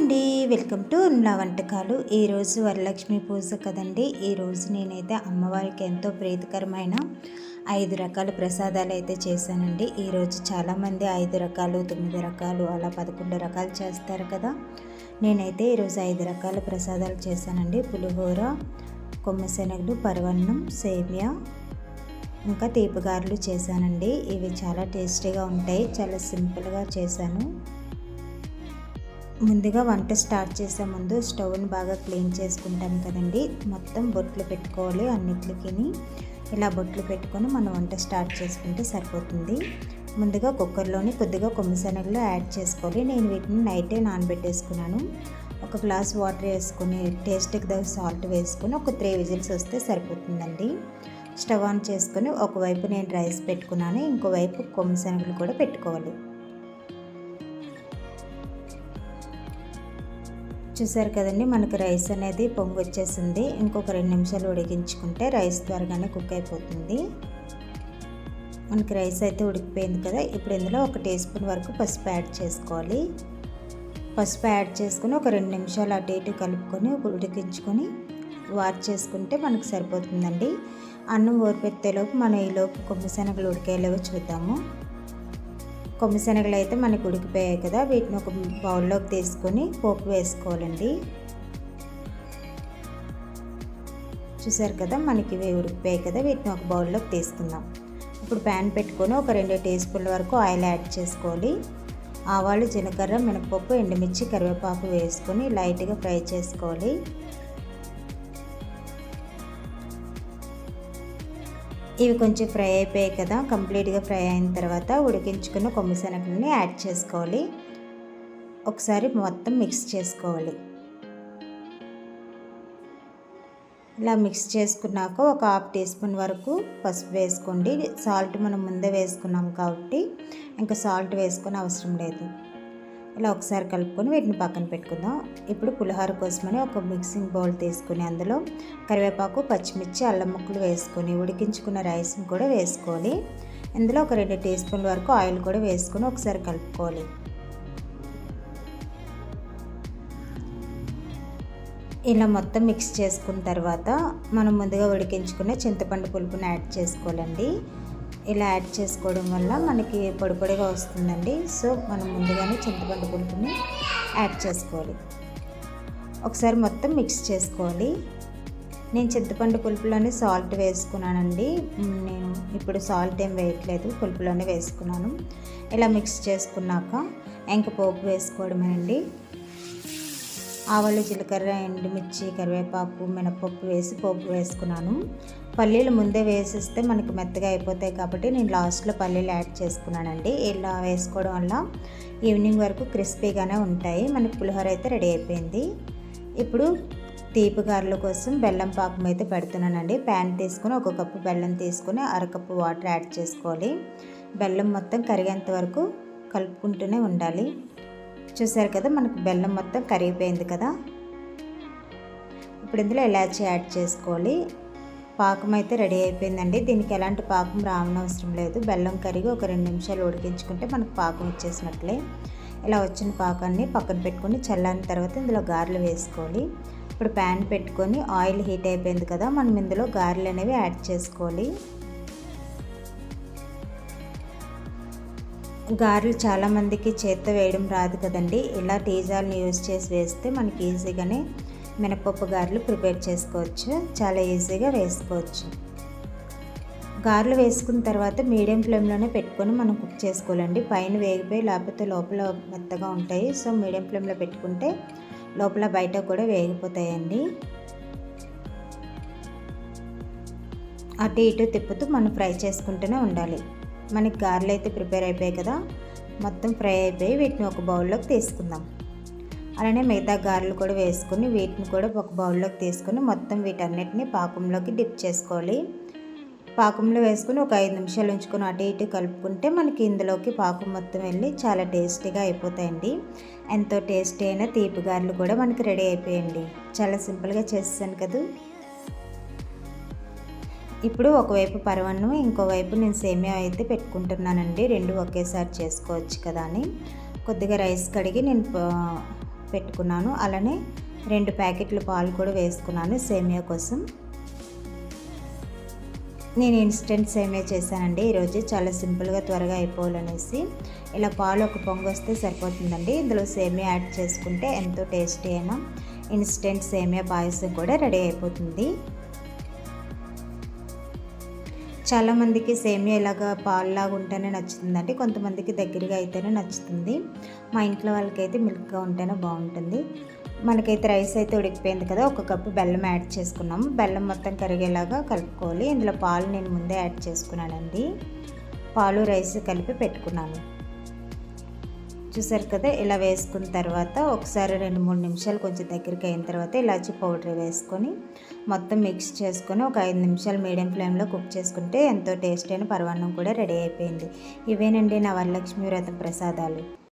అండి. Welcome to నా వంటకాలు. ఈరోజు వరలక్ష్మి పూజ కదండి. ఈరోజు నేనైతే అమ్మవారికి ఎంతో ప్రీతికరమైన ఐదు రకాల ప్రసాదాలు అయితే చేశానండి. ఈరోజు చాలామంది ఐదు రకాలు తొమ్మిది రకాలు అలా పదకొండు రకాలు చేస్తారు కదా. నేనైతే ఈరోజు ఐదు రకాల ప్రసాదాలు చేశానండి. పులిహోర కొమ్మశనగలు పరవన్నం సేమియా ఇంకా తీపిగారులు చేశానండి. ఇవి చాలా టేస్టీగా ఉంటాయి. చాలా సింపుల్గా చేశాను. ముందుగా వంట స్టార్ట్ చేసే ముందు స్టవ్ని బాగా క్లీన్ చేసుకుంటాను కదండి. మొత్తం బొట్లు పెట్టుకోవాలి అన్నిటికి ఇలా బొట్లు పెట్టుకొని మనం వంట స్టార్ట్ చేసుకుంటే సరిపోతుంది. ముందుగా కుక్కర్లోని కొద్దిగా కొమ్మిశనగలు యాడ్ చేసుకోవాలి. నేను వీటిని నైటే నానబెట్టేసుకున్నాను. ఒక గ్లాస్ వాటర్ వేసుకుని టేస్ట్కి దగ్గర సాల్ట్ వేసుకొని ఒక త్రీ విజిల్స్ వస్తే సరిపోతుందండి. స్టవ్ ఆన్ చేసుకొని ఒకవైపు నేను రైస్ పెట్టుకున్నాను. ఇంకోవైపు కొమ్మిశనగలు కూడా పెట్టుకోవాలి. చూసారు కదండి మనకు రైస్ అనేది పొంగు వచ్చేసింది. ఇంకొక రెండు నిమిషాలు ఉడికించుకుంటే రైస్ త్వరగానే కుక్ అయిపోతుంది. మనకి రైస్ అయితే ఉడికిపోయింది కదా ఇప్పుడు ఇందులో ఒక టీ స్పూన్ వరకు పసుపు యాడ్ చేసుకోవాలి. పసుపు యాడ్ చేసుకుని ఒక రెండు నిమిషాలు అటు ఇటు కలుపుకొని ఉడికించుకొని వాచ్ చేసుకుంటే మనకు సరిపోతుందండి. అన్నం ఊరిపెత్తేలోపు మనం ఈలోపు కొమ్మిశనగలు ఉడికేలాగా చూద్దాము. కొమ్మిశనగలు అయితే మనకి ఉడికిపోయాయి కదా వీటిని ఒక బౌల్లోకి తీసుకొని పోపు వేసుకోవాలండి. చూసారు కదా మనకి ఇవి ఉడికిపోయాయి కదా వీటిని ఒక బౌల్లోకి తీసుకుందాం. ఇప్పుడు ప్యాన్ పెట్టుకొని ఒక రెండు టీ స్పూన్ల వరకు ఆయిల్ యాడ్ చేసుకోవాలి. ఆవాలు జీలకర్ర మినపప్పు ఎండుమిర్చి కరివేపాకు వేసుకొని లైట్గా ఫ్రై చేసుకోవాలి. ఇవి కొంచెం ఫ్రై అయిపోయాయి కదా కంప్లీట్గా ఫ్రై అయిన తర్వాత ఉడికించుకున్న కొమ్మి శనగలని యాడ్ చేసుకోవాలి. ఒకసారి మొత్తం మిక్స్ చేసుకోవాలి. ఇలా మిక్స్ చేసుకున్నాక ఒక హాఫ్ టీ స్పూన్ వరకు పసుపు వేసుకోండి. సాల్ట్ మనం ముందే వేసుకున్నాం కాబట్టి ఇంకా సాల్ట్ వేసుకొని అవసరం లేదు. ఇలా ఒకసారి కలుపుకొని వీటిని పక్కన పెట్టుకుందాం. ఇప్పుడు పులిహోర కోసమని ఒక మిక్సింగ్ బౌల్ తీసుకుని అందులో కరివేపాకు పచ్చిమిర్చి అల్లం ముక్కలు వేసుకొని ఉడికించుకున్న రైస్ని కూడా వేసుకోవాలి. ఇందులో ఒక రెండు టీ స్పూన్ల వరకు ఆయిల్ కూడా వేసుకొని ఒకసారి కలుపుకోవాలి. ఇలా మొత్తం మిక్స్ చేసుకున్న తర్వాత మనం ముందుగా ఉడికించుకున్న చింతపండు పులుపుని యాడ్ చేసుకోవాలండి. ఇలా యాడ్ చేసుకోవడం వల్ల మనకి పొడి పొడిగా వస్తుందండి. సో మనం ముందుగానే చింతపండు పులుపుని యాడ్ చేసుకోవాలి. ఒకసారి మొత్తం మిక్స్ చేసుకోవాలి. నేను చింతపండు పులుపులోనే సాల్ట్ వేసుకున్నానండి. నేను ఇప్పుడు సాల్ట్ ఏం వేయట్లేదు పులుపులోనే వేసుకున్నాను. ఇలా మిక్స్ చేసుకున్నాక ఇంక పోపు వేసుకోవడమేనండి ఆవాలు జీలకర్ర ఎండుమిర్చి కరివేపాకు మినపప్పు వేసి పోపు వేసుకున్నాను. పల్లీలు ముందే వేసిస్తే మనకి మెత్తగా అయిపోతాయి కాబట్టి నేను లాస్ట్లో పల్లీలు యాడ్ చేసుకున్నానండి. ఇలా వేసుకోవడం వల్ల ఈవినింగ్ వరకు క్రిస్పీగానే ఉంటాయి. మనకి పులిహోర అయితే రెడీ అయిపోయింది. ఇప్పుడు తీపి గారెల కోసం బెల్లం పాకం అయితే పెడుతున్నానండి. ప్యాన్ తీసుకుని ఒక కప్పు బెల్లం తీసుకుని అరకప్పు వాటర్ యాడ్ చేసుకోవాలి. బెల్లం మొత్తం కరిగేంత వరకు కలుపుకుంటూనే ఉండాలి. చూసారు కదా మనకు బెల్లం మొత్తం కరిగిపోయింది కదా. ఇప్పుడు ఇందులో ఇలాచీ యాడ్ చేసుకోవాలి. పాకం అయితే రెడీ అయిపోయిందండి. దీనికి ఎలాంటి పాకం రావనవసరం లేదు. బెల్లం కరిగి ఒక రెండు నిమిషాలు ఉడికించుకుంటే మనకు పాకం వచ్చేసినట్లే. ఇలా వచ్చిన పాకాన్ని పక్కన పెట్టుకొని చల్లారిన తర్వాత ఇందులో గారెలు వేసుకోవాలి. ఇప్పుడు ప్యాన్ పెట్టుకొని ఆయిల్ హీట్ అయిపోయింది కదా మనం ఇందులో గారెలు అనేవి యాడ్ చేసుకోవాలి. గారెలు చాలామందికి చేత్తో వేయడం రాదు కదండి. ఇలా టీజాల్ని యూజ్ చేసి వేస్తే మనకి ఈజీగానే మినపప్పు గారెలు ప్రిపేర్ చేసుకోవచ్చు. చాలా ఈజీగా వేసుకోవచ్చు. గారెలు వేసుకున్న తర్వాత మీడియం ఫ్లేమ్లోనే పెట్టుకొని మనం కుక్ చేసుకోవాలండి. పైన వేగిపోయి లేకపోతే లోపల మెత్తగా ఉంటాయి. సో మీడియం ఫ్లేమ్లో పెట్టుకుంటే లోపల బయట కూడా వేగిపోతాయండి. అటు ఇటు తిప్పుతూ మనం ఫ్రై చేసుకుంటూనే ఉండాలి. మనకి గారెలు అయితే ప్రిపేర్ అయిపోయాయి కదా. మొత్తం ఫ్రై అయిపోయి వీటిని ఒక బౌల్లోకి తీసుకుందాం. అలానే మిగతా గారెలు కూడా వేసుకుని వీటిని కూడా ఒక బౌల్లోకి తీసుకొని మొత్తం వీటన్నిటిని పాకంలోకి డిప్ చేసుకోవాలి. పాకంలో వేసుకొని ఒక ఐదు నిమిషాలు ఉంచుకొని అటు ఇటు కలుపుకుంటే మనకి ఇందులోకి పాకం మొత్తం వెళ్ళి చాలా టేస్టీగా అయిపోతాయండి. ఎంతో టేస్టీ అయిన తీపి గారెలు కూడా మనకి రెడీ అయిపోయండి. చాలా సింపుల్గా చేసేసాను కదా. ఇప్పుడు ఒకవైపు పరవన్ను ఇంకోవైపు నేను సేమియా అయితే పెట్టుకుంటున్నానండి. రెండు ఒకేసారి చేసుకోవచ్చు కదా అని. కొద్దిగా రైస్ కడిగి నేను పెట్టుకున్నాను. అలానే రెండు ప్యాకెట్లు పాలు కూడా వేసుకున్నాను సేమియా కోసం. నేను ఇన్స్టెంట్ సేమియా చేశానండి. ఈరోజు చాలా సింపుల్గా త్వరగా అయిపోవాలనేసి. ఇలా పాలు ఒక పొంగు వస్తే సరిపోతుందండి. ఇందులో సేమియా యాడ్ చేసుకుంటే ఎంతో టేస్టీ అయినా ఇన్స్టెంట్ సేమియా పాయసం కూడా రెడీ అయిపోతుంది. చాలామందికి సేమియా ఇలాగా పాలులాగా ఉంటేనే నచ్చుతుందండి కొంతమందికి దగ్గరగా అయితేనే నచ్చుతుంది. మా ఇంట్లో వాళ్ళకైతే మిల్క్గా ఉంటేనే బాగుంటుంది. మనకైతే రైస్ అయితే ఉడికిపోయింది కదా ఒక కప్పు బెల్లం యాడ్ చేసుకున్నాము బెల్లం మొత్తం కరిగేలాగా కలుపుకోవాలి. ఇందులో పాలు నేను ముందే యాడ్ చేసుకున్నానండి. పాలు రైస్ కలిపి పెట్టుకున్నాను. చూసారు కదా ఇలా వేసుకున్న తర్వాత ఒకసారి రెండు మూడు నిమిషాలు కొంచెం దగ్గరికి అయిన తర్వాత ఇలాచి పౌడర్ వేసుకొని మొత్తం మిక్స్ చేసుకొని ఒక ఐదు నిమిషాలు మీడియం ఫ్లేమ్లో కుక్ చేసుకుంటే ఎంతో టేస్ట్ అయిన పరమాన్నం కూడా రెడీ అయిపోయింది. ఇవేనండి నా వరలక్ష్మి వ్రతం ప్రసాదాలు.